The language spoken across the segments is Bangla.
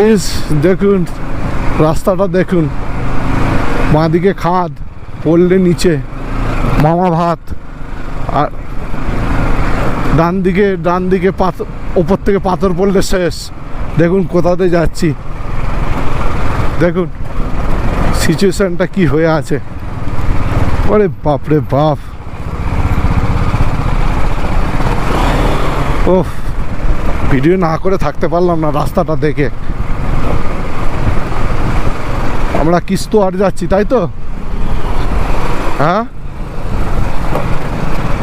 প্লিজ দেখুন, রাস্তাটা দেখুন। বাঁদিকে খাদ, পড়লে নিচে মামা ভাত। আর ডান দিকে ডান দিকে পাথর ওপর থেকে পাথর পড়লে শেষ। দেখুন কোথাতে যাচ্ছি। দেখুন, সিচুয়েশানটা কি হয়ে আছে। ওরে বাপরে বাপ। ও ভিডিও না করে থাকতে পারলাম না রাস্তাটা দেখে। আমরা কিস্তোয়ার যাচ্ছি, তাই তো? হ্যাঁ?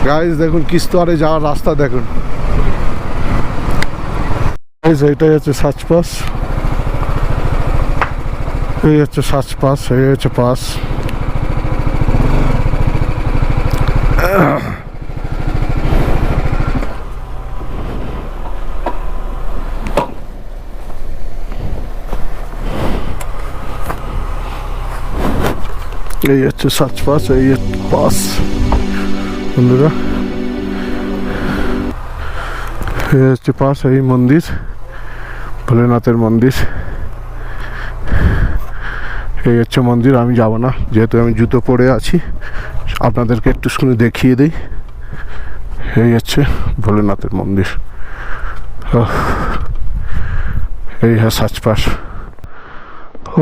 গাইজ দেখুন কিস্তোয়ারে যাওয়ার রাস্তা দেখুন। এইটাই হচ্ছে সাচ পাস। এই হচ্ছে সাচ পাস, এই হচ্ছে পাস। এই হচ্ছে সাচ পাস এই পাস বন্ধুরা এই হচ্ছে পাস এই মন্দির ভোলেনাথের মন্দির এই হচ্ছে মন্দির আমি যাব না যেহেতু আমি জুতো পরে আছি আপনাদেরকে একটু শুনে দেখিয়ে দিই এই হচ্ছে ভোলেনাথের মন্দির এই হ্যাঁ সাচপাস ও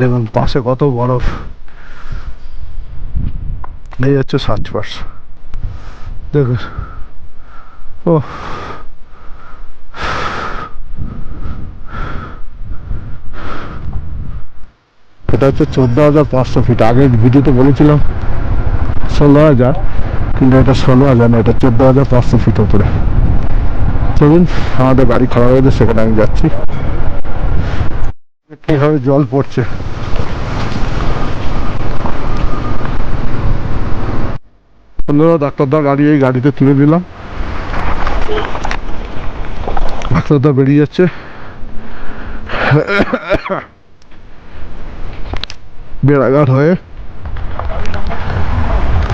দেখুন, পাশে কত বরফ। এই হচ্ছে সাচপাস দেখুন। ও এটা হচ্ছে চোদ্দ হাজার পাঁচশো ফিট। আগের ভিডিওতে বলেছিলাম ষোলো হাজার, কিন্তু এটা ষোলো হাজার না, এটা চোদ্দ হাজার পাঁচশো ফিট উপরে। চলুন, আমাদের গাড়ি খারাপ হয়েছে সেখানে আমি যাচ্ছি। কীভাবে জল পড়ছে। বন্ধুরা, ডাক্তারদা গাড়ি, এই গাড়িতে তুলে দিলাম। ডাক্তারদা বেরিয়ে যাচ্ছে। বেড়াঘাট হয়ে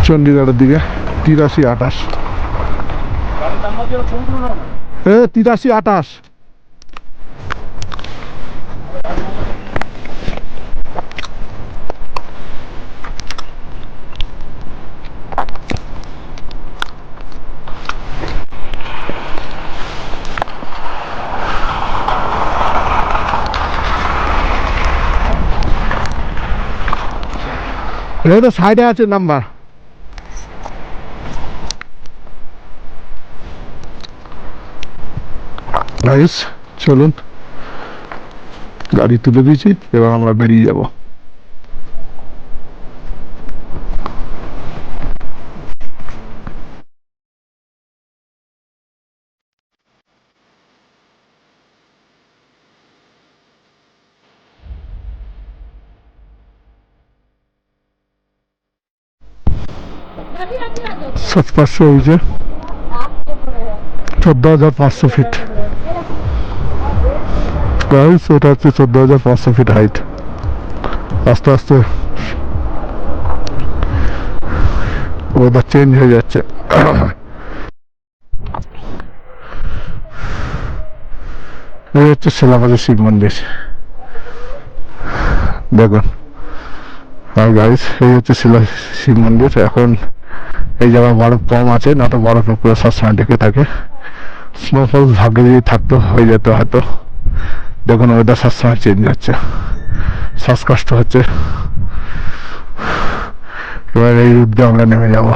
চণ্ডীগড়ের দিকে, তিরাশি আঠাশ। এ, তিরাশি আঠাশ। এই তো সাইডে আছে নাম্বার। চলুন। গাড়ি তুলে দিয়েছি এবার আমরা বেরিয়ে যাব। সাত পাঁচশো ওই যে। চোদ্দ হাজার পাঁচশো ফিট। গাইস ওটা হচ্ছে চোদ্দ হাজার পাঁচশো ফিট হাইট আস্তে আস্তে ওয়েদার চেঞ্জ হয়ে যাচ্ছে। এই হচ্ছে শিলাবাজার শিব মন্দির। দেখুন। আর গাইস এই হচ্ছে শিলা শিব মন্দির। এখন এই জায়গায় বরফ কম আছে, না তো বরফে পুরো সবসময় ঢেকে থাকে। স্নোফল ভাগ্যে যদি থাকতো, হয়ে যেত হয়তো। দেখুন ওয়েদার সবসময় চেঞ্জ হচ্ছে। শ্বাসকষ্ট হচ্ছে। এবার এই রুট দিয়ে আমরা নেমে যাব।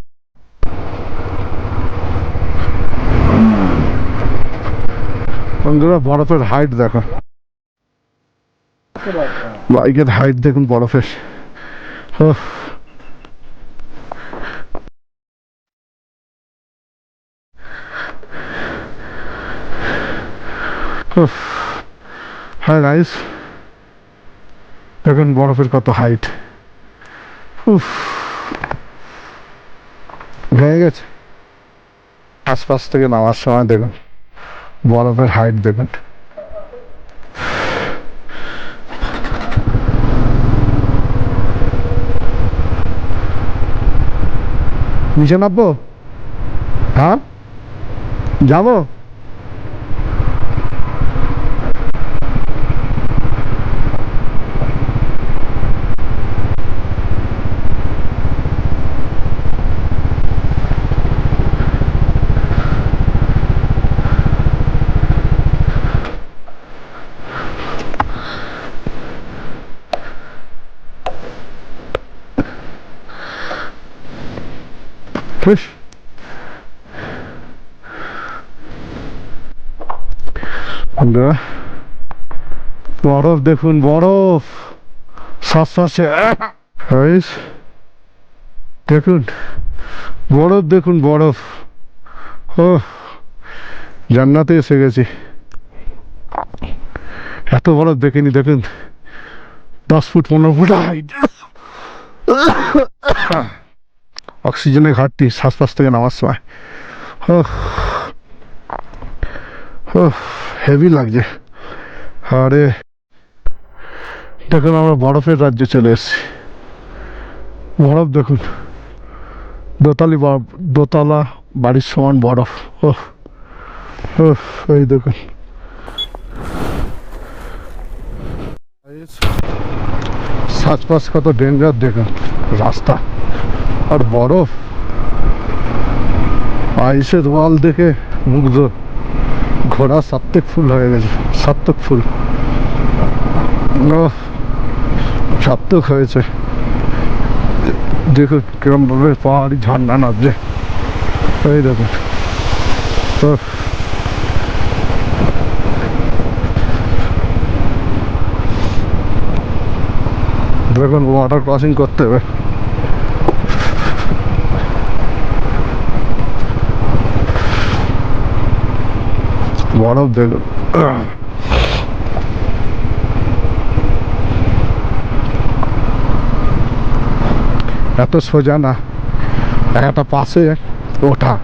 বন্ধুরা, বরফের হাইট দেখো। বাইকের হাইট দেখুন বরফের। উফ। হ্যাঁ গাইস, দেখুন বরফের কত হাইট উফ, ভেঙে গেছে। আশপাশ থেকে নামার সময় দেখুন, বরফের হাইট দেখুন। নিচে নামবো? হ্যাঁ? যাব? বেশ বরফ দেখুন বরফ শ্বাসে দেখুন বরফ দেখুন বরফ ও জান্নাতে এসে গেছি। এত বরফ দেখিনি, দেখুন। দশ ফুট, পনেরো ফুট। হাইট অক্সিজেনের ঘাটতি শ্বাসপাস থেকে নামার সময়। হেভি লাগছে। আরে, দেখুন আমরা বরফের রাজ্যে চলে এসেছি। বরফ দেখুন, দোতালি বরফ, দোতলা বাড়ির সমান বরফ। ও এই দেখুন। শ্বাসপাস কত ডেঞ্জার দেখুন, রাস্তা। আর বরফ। আইসের ওয়াল দেখে মুগ্ধ। ঘোড়া সাত্ত্বিক ফুল হয়ে গেছে, সাত্ত্বিক ফুল। সাত্ত্বিক হয়েছে। দেখুন কিরম ভাবে পাহাড়ি ঝর্ণা নামছে এই দেখুন। তো দেখুন ওয়াটার ক্রসিং করতে হবে। বরফ দেখুন এত সোজা না। একটা পাশে ওঠা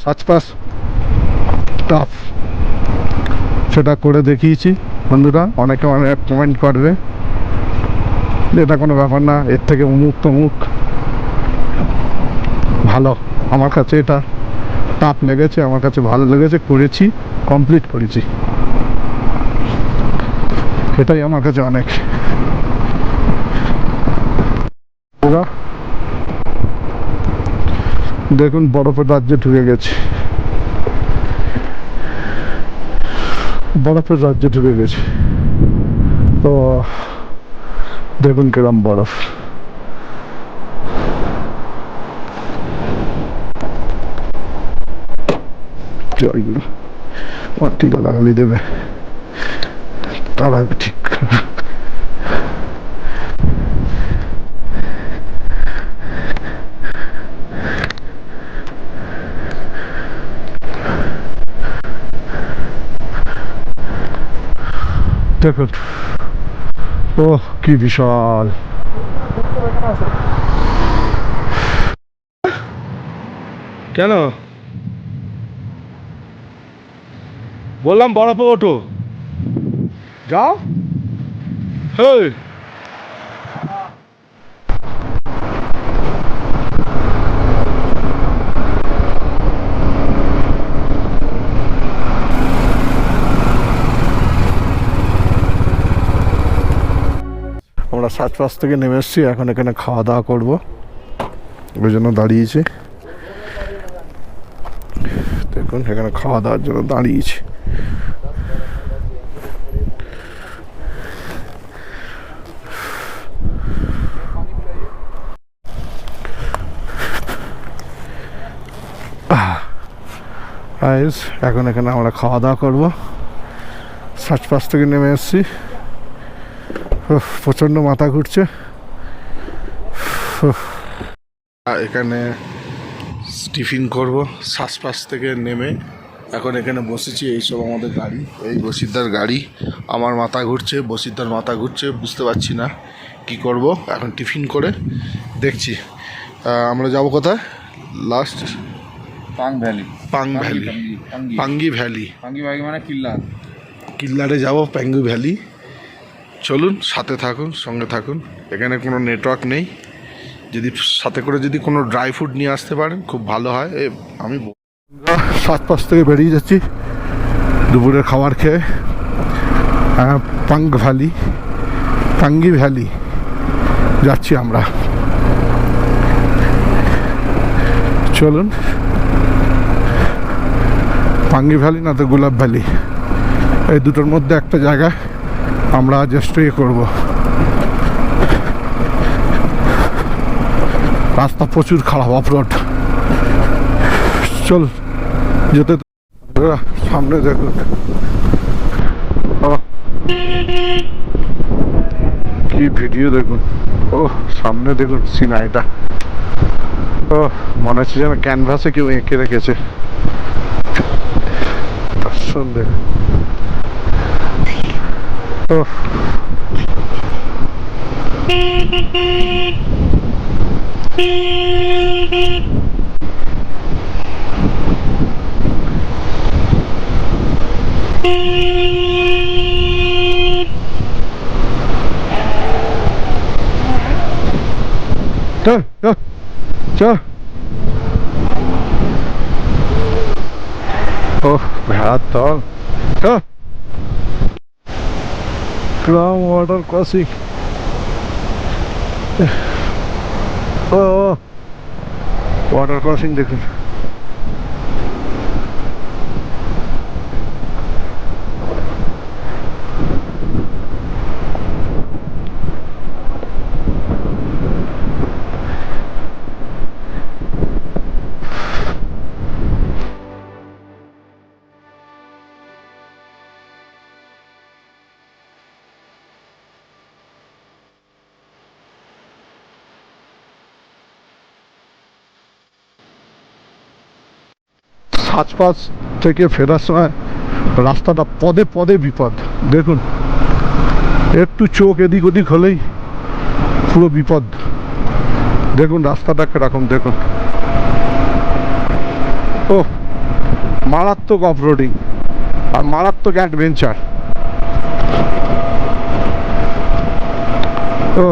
সাচপাস টাফ সেটা করে দেখিয়েছি, বন্ধুরা, অনেকে অনেক কমেন্ট করবে। এটা কোনো ব্যাপার না, এর থেকে উমুক তমুক। ভালো, আমার কাছে এটা। টাপ লেগেছে, আমার কাছে ভালো লেগেছে, করেছি কমপ্লিট করেছি। এটাই আমার কাছে অনেক। দেখুন, বরফের রাজ্যে ঢুকে গেছে। বরফের রাজ্যে ঢুকে গেছে। তো দেখুন কিরম বরফ। জয়গুলো আমার টিকা লাগালি দেবে তারা ঠিক দেখুন ও কি বিশাল কেন বললাম বরফে ওঠো। যাও। হেই। আমরা সাত পাঁচ থেকে নেমে এসেছি, এখন এখানে খাওয়া দাওয়া করব। ওই জন্য দাঁড়িয়েছি। দেখুন, এখানে খাওয়া দাওয়ার জন্য দাঁড়িয়েছি। আইস এখন এখানে আমরা খাওয়া দাওয়া করব। সাত পাঁচ থেকে নেমে এসেছি। প্রচণ্ড মাথা ঘুরছে। এখানে টিফিন করব। শ্বাসপাস থেকে নেমে এখন এখানে বসেছি, এইসব আমাদের গাড়ি। এই বসিরদার গাড়ি। আমার মাথা ঘুরছে, বসিরদার মাথা ঘুরছে, বুঝতে পারছি না কি করব। এখন টিফিন করে দেখছি। আমরা যাব কোথায়? Last Pang valley. Pang valley. Pangi valley. Pangi valley মানে কিল্লা। কিল্লারে যাব প্যাঙ্গু ভ্যালি। চলুন সাথে থাকুন সঙ্গে থাকুন। এখানে কোনো নেটওয়ার্ক নেই। যদি সাথে করে যদি কোনো ড্রাই ফ্রুট নিয়ে আসতে পারেন খুব ভালো হয়। এ আমি সাত পাঁচ থেকে বেরিয়ে যাচ্ছি। দুপুরের খাবার খেয়ে। পাঙ্গ ভ্যালি। পাঙ্গি ভ্যালি। যাচ্ছি আমরা। চলুন। পাঙ্গি ভ্যালি না তো গোলাপ ভ্যালি। এই দুটোর মধ্যে একটা জায়গা আমরা আজ স্টে করব। রাস্তা প্রচুর খারাপ অফরোড চল, যেতে সামনে দেখুন কি ভিডিও দেখুন। ও, সামনে দেখুন, সিনাইটা। ও, মনে হচ্ছে যেন ক্যানভাসে কেউ এঁকে রেখেছে। সুন্দর ও চল চল চল ও ভেড়ার তল ক্লাম ওয়াটার ক্রসিং ও ওয়াটার ক্রসিং দেখুন সাজপাস থেকে ফেরার সময় রাস্তাটা পদে পদে বিপদ। দেখুন, একটু চোখ এদিক ওদিক হলেই পুরো বিপদ। দেখুন, রাস্তাটা কীরকম, দেখুন। ও, মারাত্মক অফরোডিং আর মারাত্মক অ্যাডভেঞ্চার ও,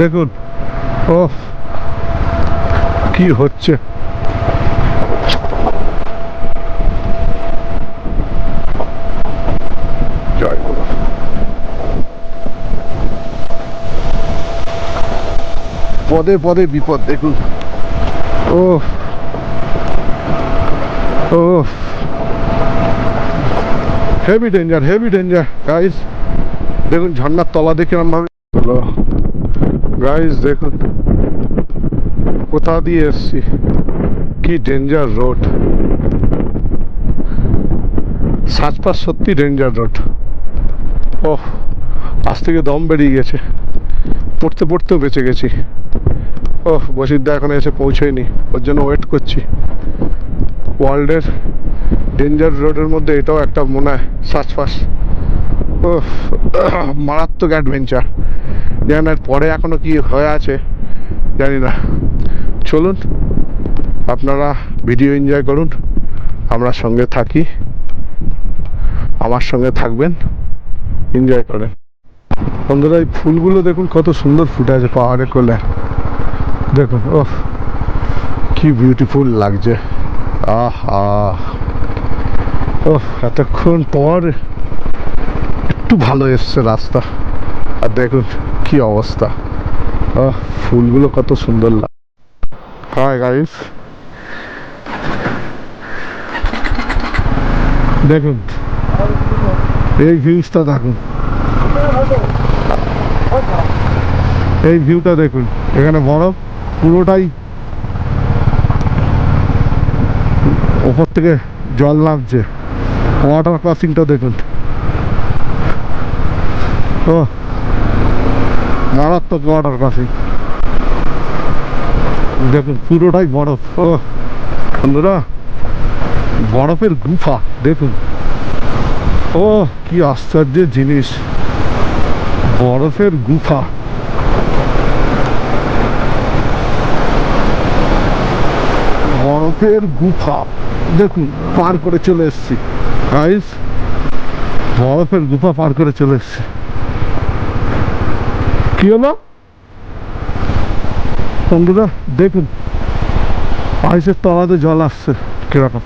দেখুন, ও, কি হচ্ছে? পদে পদে বিপদ, দেখুন। ও ও heavy danger heavy danger guys দেখুন, ঝর্ণার তলা দেখে ভাবে গাইস দেখুন। কোথা দিয়ে এসছি? কি ডেঞ্জার রোড সাজপাস সত্যি ডেঞ্জার রোড ও আজ থেকে দম বেরিয়ে গেছে। পড়তে পড়তেও বেঁচে গেছি। ও বসিরদা এখন এসে পৌঁছয়নি। ওর জন্য ওয়েট করছি। ওয়ার্ল্ডের ডেঞ্জার রোডের মধ্যে এটাও একটা মনে হয় সাজপাস ও মারাত্মক অ্যাডভেঞ্চার জানি এর পরে এখনও কি হয়ে আছে, জানি না। চলুন, আপনারা ভিডিও এনজয় করুন। আমরা সঙ্গে থাকি। আমার সঙ্গে থাকবেন। এনজয় করেন। বন্ধুরা, এই ফুলগুলো দেখুন, কত সুন্দর ফুটে আছে পাহাড়ে কোলে। দেখুন ও কি বিউটিফুল লাগছে। আহা। ও এতক্ষণ পর একটু ভালো এসছে রাস্তা। আর দেখুন, কি অবস্থা। ফুলগুলো কত সুন্দর লাগ হাই গাইস দেখুন, এই ভিউজটা দেখুন। এই ভিউটা দেখুন, এখানে বরফ পুরোটাই ওপর থেকে জল নামছে। ওয়াটার ক্রসিংটা দেখুন। ও, মারাত্মক ওয়াটার ক্রসিং দেখুন, পুরোটাই বরফ। ও, বন্ধুরা, বরফের গুফা, দেখুন। ও, কি আশ্চর্যের জিনিস। বরফের গুফা। বরফের গুফা। দেখুন, পার করে চলে এসছি। গাইস বরফের গুফা পার করে চলে এসছি। কি হলো? বন্ধুরা, দেখুন, আইসের তলাতে জল আসছে। কীরকম?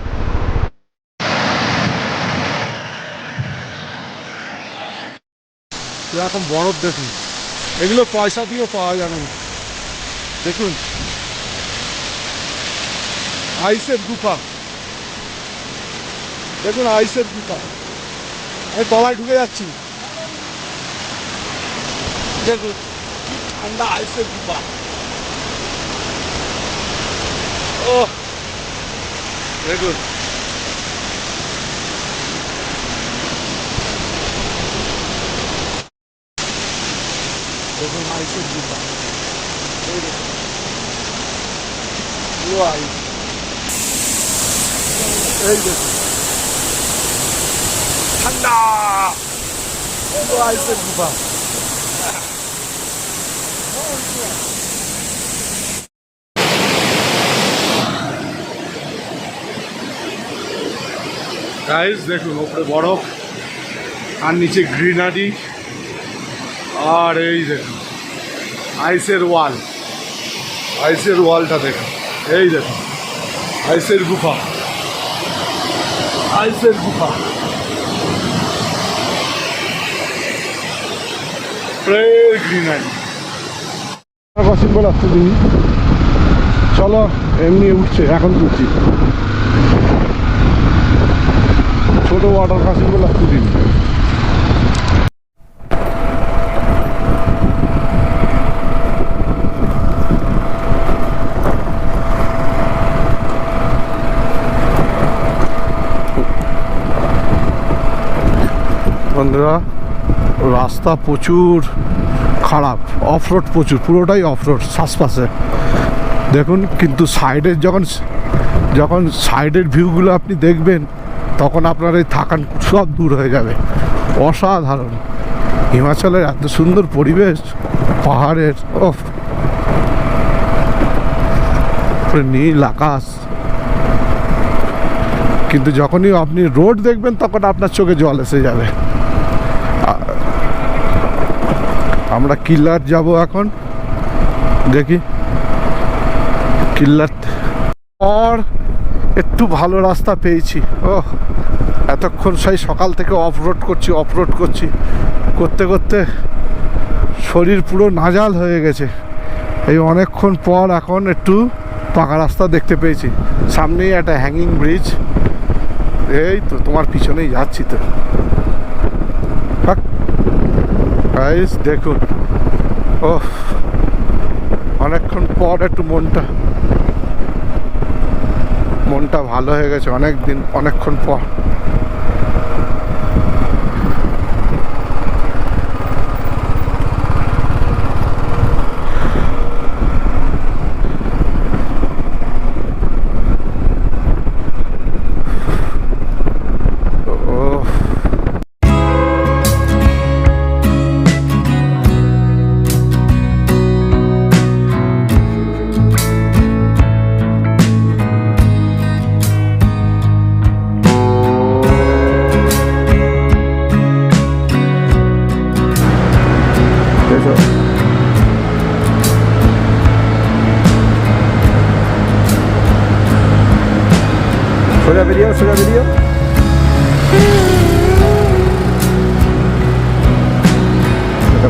কীরকম বরফ দেখুন। এগুলো পয়সা দিয়েও পাওয়া যাবে না। দেখুন। আইসের গুফা। দেখুন, আইসের গুফা। আমি তলায় ঢুকে যাচ্ছি। দেখুন, ঠান্ডা আইসের গুফা। ও দেখুন আইসের গুফা এই দেখুন পুরো আইস এই দেখুন ঠান্ডা আইসের গুফা গাইস দেখুন ওপরে বরফ আর নিচে গ্রিনারি আর এই দেখুন আইসের ওয়াল। আইসের ওয়ালটা দেখুন এই দেখুন আইসের গুফা। আইসের গুহা। কসিম বলে তুমি চলো, এমনি উঠছে, এখন উঠছি। ছোট ওয়াটার ক্রসিং বলে আসতে দিন বন্ধুরা রাস্তা প্রচুর খারাপ অফরোড প্রচুর, পুরোটাই অফরোড শ্বাসপাশে দেখুন, কিন্তু সাইডের যখন যখন সাইডের ভিউগুলো আপনি দেখবেন, তখন আপনার এই থাকান সব দূর হয়ে যাবে। অসাধারণ। হিমাচলের এত সুন্দর পরিবেশ, পাহাড়ের ও নীল আকাশ। কিন্তু যখনই আপনি রোড দেখবেন, তখন আপনার চোখে জল এসে যাবে। আমরা কিল্লার যাব এখন। দেখি। কিল্লার পর একটু ভালো রাস্তা পেয়েছি। ও এতক্ষণ সেই সকাল থেকে অফ রোড করছি অফ রোড করছি। করতে করতে শরীর পুরো নাজাল হয়ে গেছে। এই অনেকক্ষণ পর এখন একটু পাকা রাস্তা দেখতে পেয়েছি। সামনেই একটা হ্যাঙ্গিং ব্রিজ এই তো, তোমার পিছনেই যাচ্ছি তো। গাইস দেখুন। ও অনেকক্ষণ পর একটু মনটা মনটা ভালো হয়ে গেছে অনেক দিন অনেকক্ষণ পর।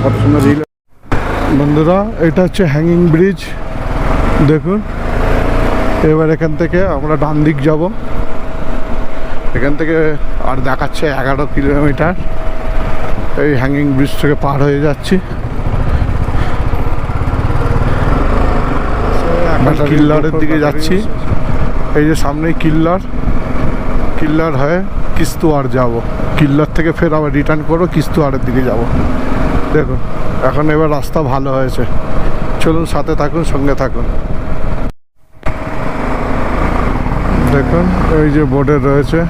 কত সুন্দর রিল বন্ধুরা এটা হচ্ছে হ্যাঙ্গিং ব্রিজ দেখুন এবার এখান থেকে আমরা ডান দিক যাব। এখান থেকে আর দেখাচ্ছে এগারো কিলোমিটার। এই হ্যাঙ্গিং ব্রিজ থেকে পার হয়ে যাচ্ছি। কিল্লারের দিকে যাচ্ছি। এই যে সামনেই কিল্লার কিল্লার হয়ে কিস্তুয়ার যাব। কিল্লার থেকে ফের আবার রিটার্ন করব কিস্তুয়ারের দিকে যাব। দেখুন এখন এবার রাস্তা ভালো হয়েছে। চলুন, সাথে থাকুন, সঙ্গে থাকুন। দেখুন ওই যে বোর্ডে রয়েছে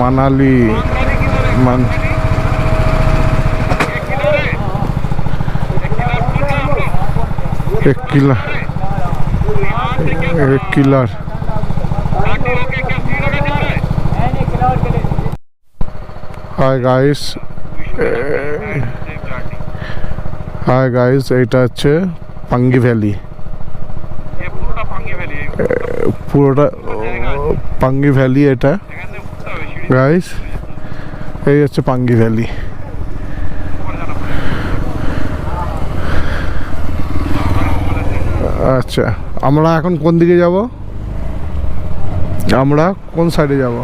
মানালি, মান এক কিলা এক Killar. Hi guys hi guys এটা হচ্ছে পাঙ্গি ভ্যালি পুরোটা পাঙ্গি ভ্যালি এটা। গাইস এই হচ্ছে পাঙ্গি ভ্যালি আচ্ছা আমরা এখন কোন দিকে যাব? আমরা কোন সাইডে যাব?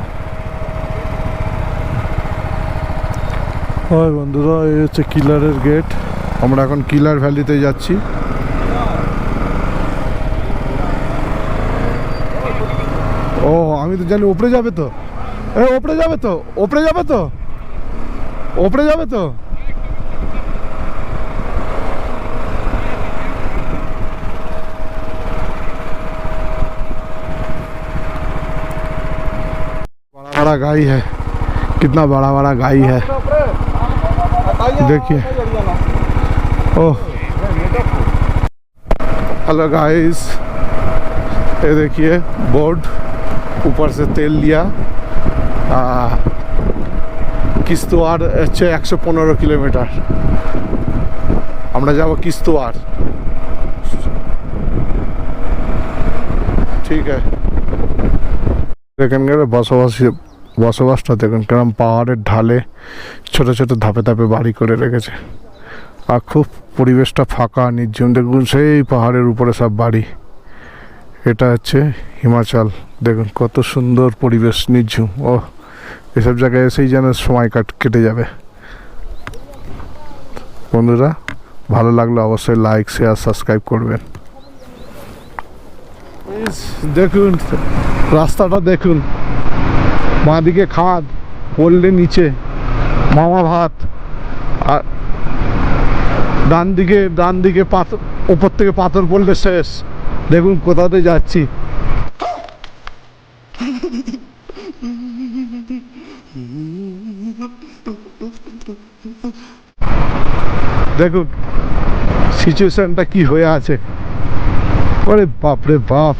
হয় বন্ধুরা এই হচ্ছে কিলারের গেট আমরা এখন কিলার ভ্যালিতে যাচ্ছি ও আমি তো জানি ওপরে যাবে তো এ ওপরে যাবে তো ওপরে যাবে তো ওপরে যাবে তো बड़ा बड़ा गाय है कितना बड़ा बड़ा गाय है देखिए ओह हेलो गाइस ये देखिए बोर्ड ऊपर से तेल लिया आ, কিস্তোয়ার হচ্ছে একশো পনেরো কিলোমিটার আমরা যাব কিস্তোয়ার ঠিক আছে এখানকার বসবাসী বসবাসটা দেখুন কেরম পাহাড়ের ঢালে ছোট ছোট ধাপে ধাপে বাড়ি করে রেখেছে। আর খুব পরিবেশটা ফাঁকা, নির্জন। দেখুন সেই পাহাড়ের উপরে সব বাড়ি। এটা হচ্ছে হিমাচল। দেখুন কত সুন্দর পরিবেশ, নির্ঝুম। ও এসব জায়গায় এসেই যেন সময় কাট, কেটে যাবে। বন্ধুরা, ভালো লাগলে অবশ্যই লাইক শেয়ার সাবস্ক্রাইব করবেন। দেখুন, রাস্তাটা দেখুন। বাঁদিকে খাদ, পড়লে নিচে, মামা ভাত। আর ডান দিকে ডান দিকে পাথর ওপর থেকে পাথর পড়লে শেষ। দেখুন কোথাতে যাচ্ছি। দেখুন সিচুয়েশনটা কি হয়ে আছে। ওরে বাপরে বাপ।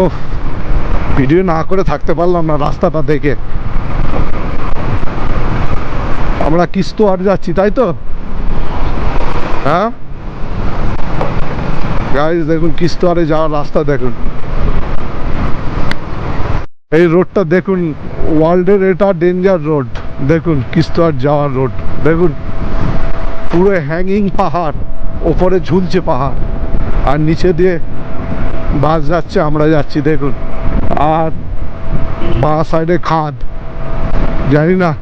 ও ভিডিও না করে থাকতে পারলাম না রাস্তাটা দেখে। আমরা কিস্তোয়ার যাচ্ছি, তাই তো? হ্যাঁ? গাইজ দেখুন কিস্তোয়ারে যাওয়ার রাস্তা দেখুন। এই রোডটা দেখুন, ওয়ার্ল্ডের এটা ডেঞ্জার রোড দেখুন কিস্তোয়ার যাওয়ার রোড দেখুন, পুরো হ্যাঙ্গিং পাহাড়, ওপরে ঝুলছে পাহাড়। আর নিচে দিয়ে বাস যাচ্ছে, আমরা যাচ্ছি, দেখুন। আর বা সাইডে খাদ। জানি না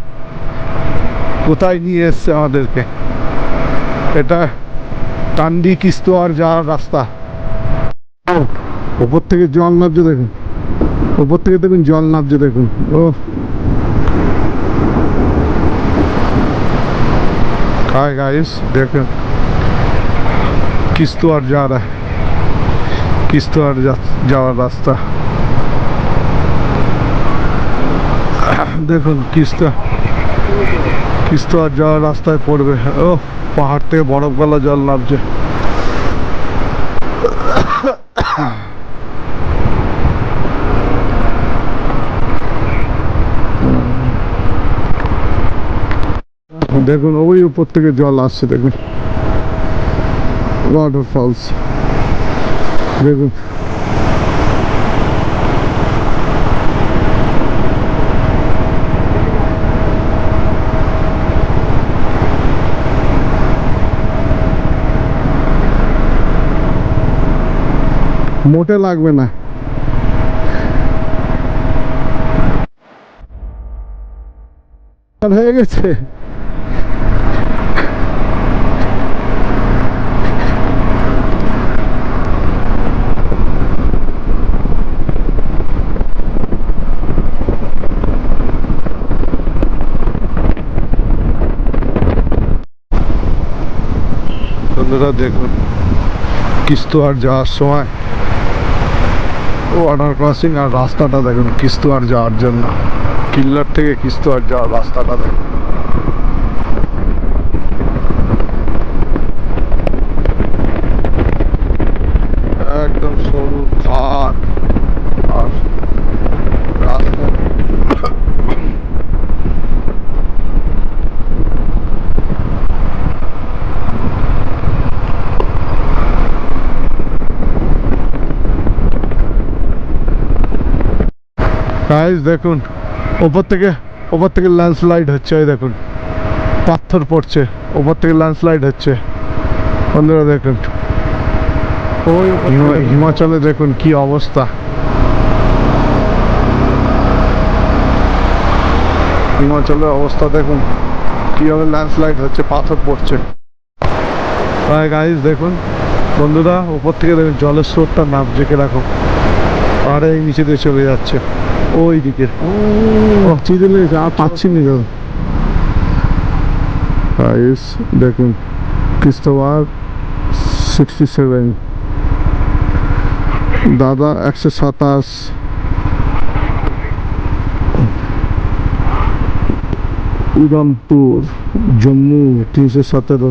কোথায় নিয়ে এসছে আমাদেরকে। এটা টান্ডি কিস্তোয়ার যাওয়ার রাস্তা। ওপর থেকে জল নামছে, দেখুন। ওপর থেকে দেখুন, জল নামছে, দেখুন। ও। খায় গাইস দেখুন। কিস্তোয়ার যা কিস্তোয়ার যাওয়ার রাস্তা। দেখুন, কিস্তা কিস্তোয়ার যাওয়ার রাস্তায় পড়বে। ও পাহাড় থেকে বরফ গলা জল নামছে। দেখুন, ওই উপর থেকে জল আসছে, দেখুন। ওয়াটার ফলস দেখুন। মোটে লাগবে না। হয়ে গেছে। বন্ধুরা, দেখুন, কিস্তুয়ার যাওয়ার সময় ওয়াটার ক্রসিং আর রাস্তাটা দেখুন, কিস্তুয়ার যাওয়ার জন্য। কিল্লার থেকে কিস্তুয়ার যাওয়ার রাস্তাটা দেখুন একদম সরু খাট আর রাস্তা গাইস দেখুন ওপর থেকে ওপর থেকে ল্যান্ডস্লাইড হচ্ছে ওই দেখুন। পাথর পড়ছে ওপর থেকে ল্যান্ডস্লাইড হচ্ছে। বন্ধুরা দেখুন। ওই হিমাচলে দেখুন কি অবস্থা। হিমাচলের অবস্থা দেখুন কীভাবে ল্যান্ডস্লাইড হচ্ছে পাথর পড়ছে। গাইস দেখুন। বন্ধুরা ওপর থেকে দেখুন জলের স্রোতটা নামছে কীরকম। আর এই নিচে দিয়ে চলে যাচ্ছে ওই দিকে লেগেছে আর পাচ্ছি না দেখুন কিস্তোয়ার সিক্সটি সেভেন দাদা একশো সাতাশ। উদমপুর জম্মু তিনশো সতেরো।